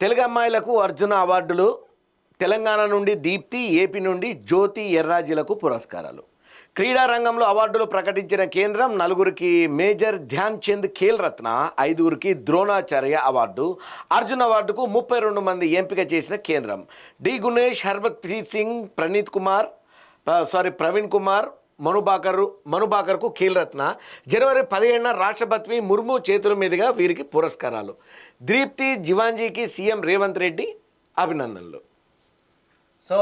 తెలుగు అమ్మాయిలకు అర్జున అవార్డులు తెలంగాణ నుండి దీప్తి ఏపీ నుండి జ్యోతి ఎర్రాజీలకు పురస్కారాలు. క్రీడా రంగంలో అవార్డులు ప్రకటించిన కేంద్రం నలుగురికి మేజర్ ధ్యాన్ చంద్ ఖేల్ రత్న ఐదుగురికి ద్రోణాచార్య అవార్డు అర్జున్ అవార్డుకు ముప్పై రెండు మంది ఎంపిక చేసిన కేంద్రం. డి. గుణేష్ హర్భక్ప్రీత్ సింగ్ ప్రణీత్ కుమార్ సారీ ప్రవీణ్ కుమార్ మనుబాకర్ మనుబాకర్కు కీలరత్న జనవరి పదిహేడున రాష్ట్రపతి ముర్ము చేతుల మీదుగా వీరికి పురస్కారాలు. దీప్తి జివాంజీకి సీఎం రేవంత్ రెడ్డి అభినందనలు. సో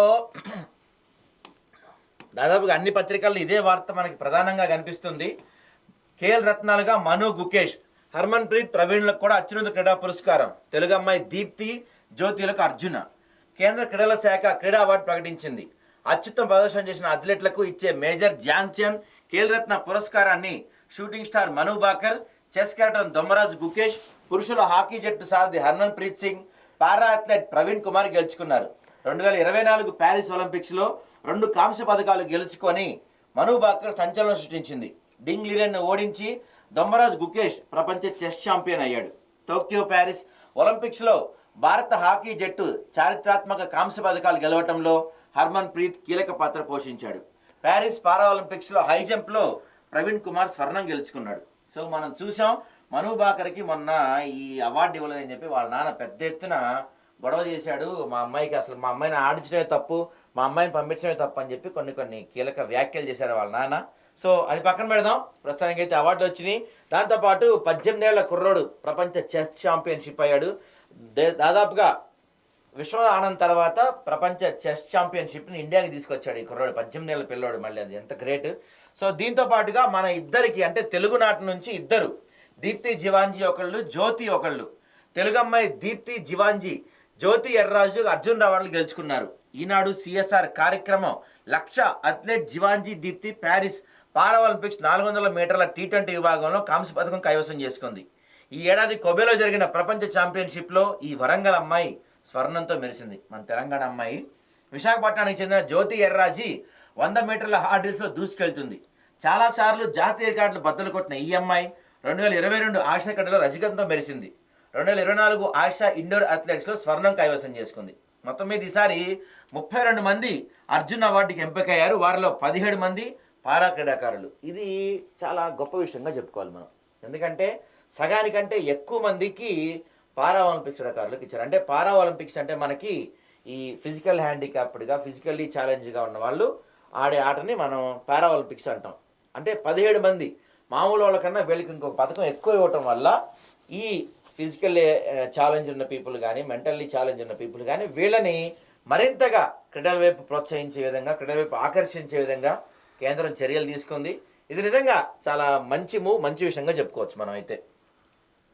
దాదాపుగా అన్ని పత్రికల్లో ఇదే వార్త మనకి ప్రధానంగా కనిపిస్తుంది. కేఎల్ రత్నాలుగా మను గుకేష్ హర్మన్ ప్రీత్ ప్రవీణ్లకు కూడా అత్యున్నత క్రీడా పురస్కారం. తెలుగు అమ్మాయి దీప్తి జ్యోతిలకు అర్జున. కేంద్ర క్రీడల శాఖ క్రీడా అవార్డు ప్రకటించింది. అత్యుత్తమ ప్రదర్శన చేసిన అథ్లెట్లకు ఇచ్చే మేజర్ ధ్యాన్ చంద్ పురస్కారాన్ని shooting star Manu Bhaker chess captain Dommaraju Gukesh పురుషుల హాకీ జట్టు సారథి Harmanpreet Singh para athlete Praveen Kumar గెలుచుకున్నారు. రెండు వేల ఇరవై నాలుగు ప్యారిస్ ఒలింపిక్స్లో రెండు కాంస్య పథకాలు గెలుచుకొని మను బాకర్ సంచలనం సృష్టించింది. డింగ్ లిరెన్ను ఓడించి దొమ్మరాజ్ గుకేష్ ప్రపంచ చెస్ ఛాంపియన్ అయ్యాడు. టోక్యో ప్యారిస్ ఒలింపిక్స్లో భారత హాకీ జట్టు చారిత్రాత్మక కాంస్య పథకాలు గెలవటంలో హర్మన్ ప్రీత్ కీలక పాత్ర పోషించాడు. ప్యారిస్ పారాలింపిక్స్లో హై జంప్లో ప్రవీణ్ కుమార్ స్వర్ణం గెలుచుకున్నాడు. సో మనం చూసాం మను బాకర్కి మొన్న ఈ అవార్డు ఇవ్వలేదని చెప్పి వాళ్ళ నాన్న పెద్ద ఎత్తున గొడవ చేశాడు. మా అమ్మాయికి అసలు మా అమ్మాయిని ఆడించడమే తప్పు మా అమ్మాయిని పంపించడమే తప్పు అని చెప్పి కొన్ని కొన్ని కీలక వ్యాఖ్యలు చేశారు వాళ్ళ నాన్న. సో అది పక్కన పెడదాం. ప్రస్తుతానికి అయితే అవార్డులు వచ్చినాయి. దాంతోపాటు పద్దెనిమిది ఏళ్ళ కుర్రోడు ప్రపంచ చెస్ ఛాంపియన్షిప్ అయ్యాడు. దాదాపుగా విశ్వ ఆనంద్ తర్వాత ప్రపంచ చెస్ ఛాంపియన్షిప్ని ఇండియాకి తీసుకొచ్చాడు ఈ కుర్రాడు. పద్దెనిమిది ఏళ్ళ పిల్లోడు మళ్ళీ అది. ఎంత గ్రేట్. సో దీంతో పాటుగా మన ఇద్దరికి అంటే తెలుగునాటి నుంచి ఇద్దరు దీప్తి జివాంజీ ఒకళ్ళు జ్యోతి ఒకళ్ళు. తెలుగు అమ్మాయి దీప్తి జివాంజీ జ్యోతి ఎర్రాజు అర్జున్ అవార్డులు గెలుచుకున్నారు. ఈనాడు సిఎస్ఆర్ కార్యక్రమం లక్ష athlete Jivanji Deepthi Paris para Olympics నాలుగు వందల మీటర్ల టీ ట్వంటీ విభాగంలో కాంస్య పథకం కైవసం చేసుకుంది. ఈ ఏడాది కొబేలో జరిగిన ప్రపంచ ఛాంపియన్షిప్లో ఈ వరంగల్ అమ్మాయి స్వర్ణంతో మెరిసింది. మన తెలంగాణ అమ్మాయి. విశాఖపట్నానికి చెందిన జ్యోతి ఎర్రాజీ వంద మీటర్ల హార్డిల్స్లో దూసుకెళ్తుంది. చాలాసార్లు జాతీయ రికార్డులు బద్దలు కొట్టిన ఈ అమ్మాయి రెండు వేల ఇరవై రెండు ఆసియా క్రీడలో రజకంతో మెరిసింది. రెండు వేల ఇరవై నాలుగు ఆసియా ఇండోర్ అథ్లెట్స్లో స్వర్ణం కైవసం చేసుకుంది. మొత్తం మీద ఈసారి ముప్పై రెండు మంది అర్జున్ అవార్డుకి ఎంపికయ్యారు. వారిలో పదిహేడు మంది పారా క్రీడాకారులు. ఇది చాలా గొప్ప విషయంగా చెప్పుకోవాలి మనం. ఎందుకంటే సగానికంటే ఎక్కువ మందికి పారా ఒలింపిక్స్ క్రీడాకారులకు ఇచ్చారు. అంటే పారా ఒలింపిక్స్ అంటే మనకి ఈ ఫిజికల్ హ్యాండిక్యాప్డ్గా ఫిజికల్లీ ఛాలెంజ్గా ఉన్న వాళ్ళు ఆడే ఆటని మనం పారా ఒలింపిక్స్ అంటాం. అంటే పదిహేడు మంది. మామూలు వాళ్ళకన్నా వీళ్ళకి ఇంకొక పథకం ఎక్కువ ఇవ్వటం వల్ల ఈ ఫిజికల్ ఛాలెంజ్ ఉన్న పీపుల్ కానీ మెంటల్లీ ఛాలెంజ్ ఉన్న పీపుల్ కానీ వీళ్ళని మరింతగా క్రీడల వైపు ప్రోత్సహించే విధంగా క్రీడల వైపు ఆకర్షించే విధంగా కేంద్రం చర్యలు తీసుకుంది. ఇది నిజంగా చాలా మంచి మూవ్ మంచి విషయంగా చెప్పుకోవచ్చు మనం అయితే.